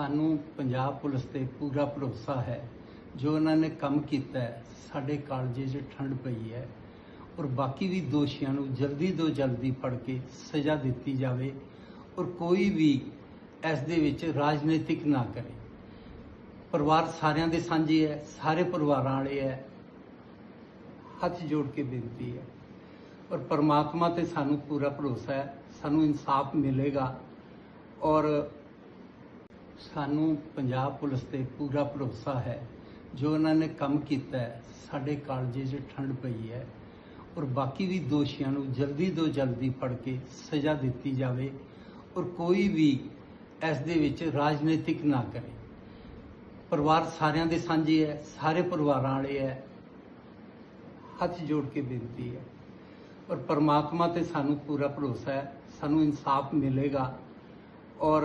ਸਾਨੂੰ ਪੰਜਾਬ ਪੁਲਿਸ ਤੇ ਪੂਰਾ ਭਰੋਸਾ ਹੈ। ਜੋ ਉਹਨਾਂ ਨੇ ਕੰਮ ਕੀਤਾ ਹੈ, ਸਾਡੇ ਕਾਲਜੇ 'ਚ ਠੰਡ ਪਈ ਹੈ ਔਰ ਬਾਕੀ ਵੀ ਦੋਸ਼ੀਆਂ ਨੂੰ ਜਲਦੀ ਤੋਂ ਜਲਦੀ ਫੜ ਕੇ ਸਜ਼ਾ ਦਿੱਤੀ ਜਾਵੇ ਔਰ ਕੋਈ ਵੀ ਇਸ ਦੇ ਵਿੱਚ ਰਾਜਨੀਤਿਕ ਨਾ ਕਰੇ। ਪਰਿਵਾਰ ਸਾਰਿਆਂ ਦੇ ਸਾਂਝੇ ਹੈ, ਸਾਰੇ ਪਰਿਵਾਰਾਂ ਵਾਲੇ ਹੈ। ਹੱਥ ਜੋੜ ਕੇ ਬੇਨਤੀ ਹੈ। ਔਰ ਪਰਮਾਤਮਾ ਤੇ ਸਾਨੂੰ ਪੂਰਾ ਭਰੋਸਾ ਹੈ, ਸਾਨੂੰ ਇਨਸਾਫ ਮਿਲੇਗਾ ਔਰ ਸਾਨੂੰ ਪੰਜਾਬ ਪੁਲਿਸ ਤੇ ਪੂਰਾ ਭਰੋਸਾ ਹੈ। ਜੋ ਉਹਨਾਂ ਨੇ ਕੰਮ ਕੀਤਾ ਹੈ, ਸਾਡੇ ਕਾਲਜੇ 'ਚ ਠੰਡ ਪਈ ਹੈ ਔਰ ਬਾਕੀ ਵੀ ਦੋਸ਼ੀਆਂ ਨੂੰ ਜਲਦੀ ਤੋਂ ਜਲਦੀ ਫੜ ਕੇ ਸਜ਼ਾ ਦਿੱਤੀ ਜਾਵੇ ਔਰ ਕੋਈ ਵੀ ਇਸ ਦੇ ਵਿੱਚ ਰਾਜਨੀਤਿਕ ਨਾ ਕਰੇ। ਪਰਿਵਾਰ ਸਾਰਿਆਂ ਦੇ ਸਾਂਝੇ ਹੈ, ਸਾਰੇ ਪਰਿਵਾਰਾਂ ਵਾਲੇ ਹੈ। ਹੱਥ ਜੋੜ ਕੇ ਬੇਨਤੀ ਹੈ। ਔਰ ਪਰਮਾਤਮਾ ਤੇ ਸਾਨੂੰ ਪੂਰਾ ਭਰੋਸਾ ਹੈ, ਸਾਨੂੰ ਇਨਸਾਫ ਮਿਲੇਗਾ ਔਰ